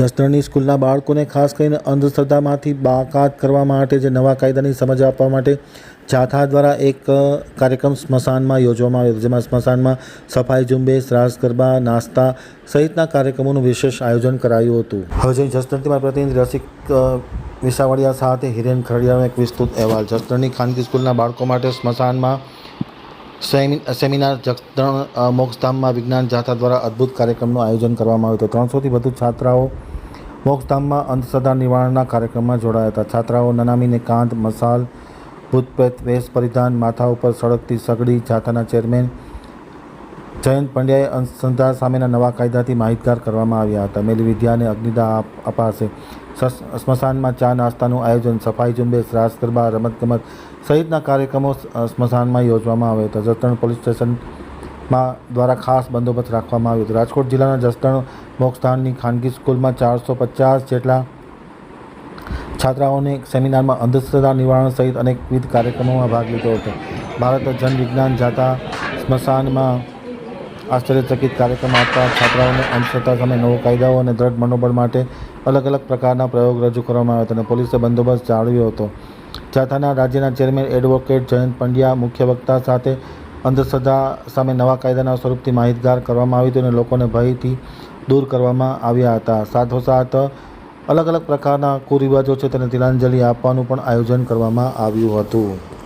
જસદણની સ્કૂલના બાળકોને ખાસ કરીને અંધશ્રદ્ધામાંથી બાકાત કરવા માટે જે નવા કાયદાની સમજ આપવા માટે જાથા દ્વારા એક કાર્યક્રમ સ્મશાનમાં યોજવામાં આવ્યો જેમાં સ્મશાનમાં સફાઈ ઝુંબેશ, રાસ ગરબા, નાસ્તા સહિતના કાર્યક્રમોનું વિશેષ આયોજન કરાયું હતું. હવે જે જસદણથી મારા પ્રતિનિધિ રસિક વિસાવડિયા સાથે હિરેન ખરડિયાનો એક વિસ્તૃત અહેવાલ. જસદણની ખાનગી સ્કૂલના બાળકો માટે સ્મશાનમાં સેમિ- સેમિનાર જસદણ મોક્ષધામમાં વિજ્ઞાન જાથા દ્વારા અદ્ભુત કાર્યક્રમનું આયોજન કરવામાં આવ્યું હતું. ત્રણસોથી વધુ છાત્રાઓ મોક્ષધામમાં અંધશ્રદ્ધા નિવારણના કાર્યક્રમમાં જોડાયા હતા. છાત્રાઓ નનામીને કાંત મસાલ, ભૂતપ્રેત, વેશ પરિધાન, માથા ઉપર સળગતી સગડી, જાથાના ચેરમેન જયંત પંડ્યાએ અંધશ્રદ્ધા સામેના નવા કાયદાથી માહિતગાર કરવામાં આવ્યા હતા. મેલી વિદ્યાને અગ્નિદાહ આપ- અપાશે. સ્મશાનમાં ચા નાસ્તાનું આયોજન, સફાઈ ઝુંબેશ, રાસ ગરબા, રમતગમત સહિતના કાર્યક્રમો સ્મશાનમાં યોજવામાં આવ્યા હતા. જસદણ પોલીસ સ્ટેશનમાં દ્વારા ખાસ બંદોબસ્ત રાખવામાં આવ્યો હતો. રાજકોટ જિલ્લાના જસદણ મોક્ષસ્થાનની ખાનગી સ્કૂલમાં ચારસો પચાસ જેટલા છાત્રાઓને સેમિનારમાં અંધશ્રદ્ધા નિવારણ સહિત અનેકવિધ કાર્યક્રમોમાં ભાગ લીધો હતો. ભારત જનવિજ્ઞાન જાતા સ્મશાનમાં આશ્ચર્યચકિત કાર્યક્રમ આપતા છાત્રાઓને અંધશ્રદ્ધા સામે નવો કાયદાઓ અને દ્રઢ મનોબળ માટે અલગ અલગ પ્રકારના પ્રયોગ રજૂ કરવામાં આવ્યા હતા અને પોલીસે બંદોબસ્ત જાળવ્યો હતો. જાથાના રાજ્યના ચેરમેન એડવોકેટ જયંત પંડ્યા, મુખ્ય વક્તા સાથે અંધશ્રદ્ધા સામે નવા કાયદાના સ્વરૂપથી માહિતગાર કરવામાં આવ્યું હતી અને લોકોને ભયથી દૂર કરવામાં આવ્યા હતા. સાથોસાથ અલગ અલગ પ્રકારના કુરિવાજો છે તેને તિલાંજલિ આપવાનું પણ આયોજન કરવામાં આવ્યું હતું.